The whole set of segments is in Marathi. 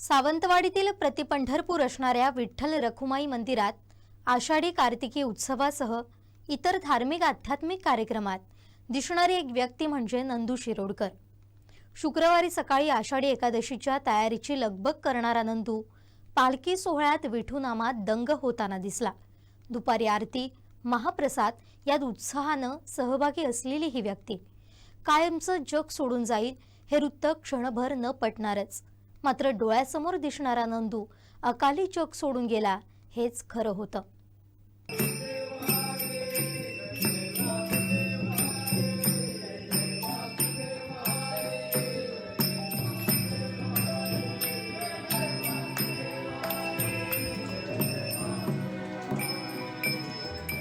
सावंतवाडीतील प्रतिपंढरपूर असणाऱ्या विठ्ठल रखुमाई मंदिरात आषाढी कार्तिकी उत्सवासह इतर धार्मिक आध्यात्मिक कार्यक्रमात दिसणारी एक व्यक्ती म्हणजे नंदू शिरोडकर. शुक्रवारी सकाळी आषाढी एकादशीच्या तयारीची लगबग करणारा नंदू पालखी सोहळ्यात विठूनामात दंग होताना दिसला. दुपारी आरती महाप्रसाद यात उत्साहानं सहभागी असलेली ही व्यक्ती. कायमचं जग सोडून जाईल हे वृत्त क्षणभर न पटणारच. मात्र डोळ्यासमोर दिसणारा नंदू अकाली जग सोडून गेला हेच खरं होतं.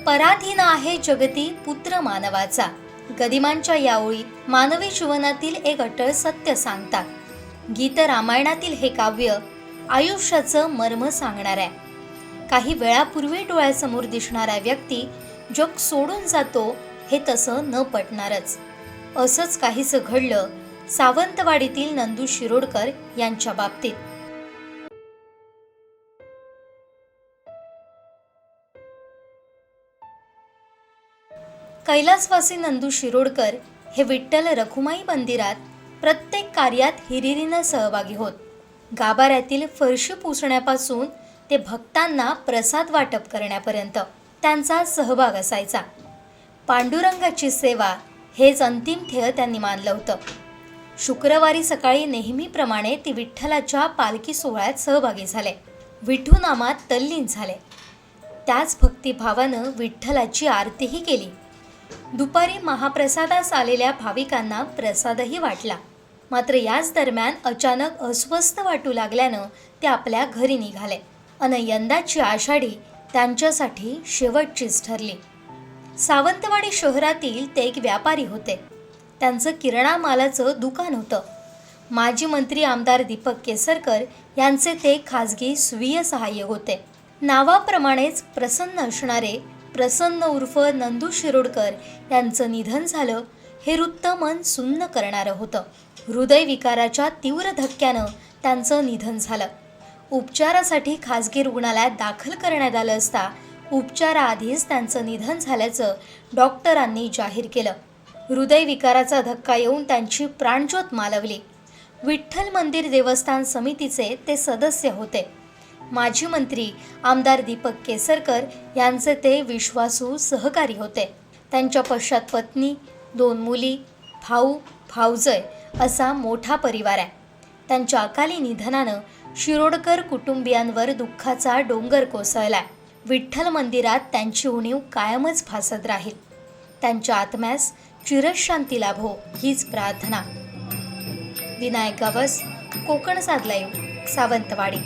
पराधीन आहे जगती पुत्र मानवाचा. गदिमांच्या या ओळीत मानवी जीवनातील एक अटळ सत्य सांगतात. गीत रामायणातील हे काव्य आयुष्याचं मर्म सांगणार आहे. काही वेळापूर्वी डोळ्यासमोर दिसणारा व्यक्ती जग सोडून जातो हे तसं न पटणारच. असंच काहीसं घडलं सावंतवाडीतील नंदू शिरोडकर यांच्या बाबतीत. कैलासवासी नंदू शिरोडकर हे विठ्ठल रखुमाई मंदिरात प्रत्येक कार्यात हिरिरीनं सहभागी होत. गाभाऱ्यातील फरशी पुसण्यापासून ते भक्तांना प्रसाद वाटप करण्यापर्यंत त्यांचा सहभाग असायचा. पांडुरंगाची सेवा हेच अंतिम ध्येय त्यांनी मानलं होतं. शुक्रवारी सकाळी नेहमीप्रमाणे ती विठ्ठलाच्या पालखी सोहळ्यात सहभागी झाले. विठूनामात तल्लीन झाले. त्याच भक्तिभावानं विठ्ठलाची आरतीही केली. दुपारी महाप्रसादास आलेल्या भाविकांना प्रसादही वाटला. मात्र याच दरम्यान अचानक अस्वस्थ वाटू लागल्यानं ते आपल्या घरी निघाले अन यंदाची आषाढी त्यांच्यासाठी शेवटचीच ठरली. सावंतवाडी शहरातील ते एक व्यापारी होते. त्यांचं किराणा मालाचं दुकान होतं. माजी मंत्री आमदार दीपक केसरकर यांचे ते खाजगी स्वीय सहाय्य होते. नावाप्रमाणेच प्रसन्न असणारे प्रसन्न उर्फ नंदू शिरोडकर यांचं निधन झालं हे वृत्त मन सुन्न करणारं होतं. हृदयविकाराच्या तीव्र धक्क्यानं त्यांचं निधन झालं. उपचारासाठी खाजगी रुग्णालयात दाखल करण्यात आलं असता उपचाराआधीच त्यांचं निधन झाल्याचं डॉक्टरांनी जाहीर केलं. हृदयविकाराचा धक्का येऊन त्यांची प्राणज्योत मालवली. विठ्ठल मंदिर देवस्थान समितीचे ते सदस्य होते. माजी मंत्री आमदार दीपक केसरकर यांचे ते विश्वासू सहकारी होते. त्यांच्या पश्चात पत्नी दोन मुली भाऊ भाऊजय असा मोठा परिवार आहे. त्यांच्या अकाली निधनानं शिरोडकर कुटुंबियांवर दुःखाचा डोंगर कोसळला विठ्ठल मंदिरात त्यांची उणीव कायमच भासत राहील. त्यांच्या आत्म्यास चिरशांती लाभो हीच प्रार्थना. विनायक गावस कोकण साधला येऊ सावंतवाडी.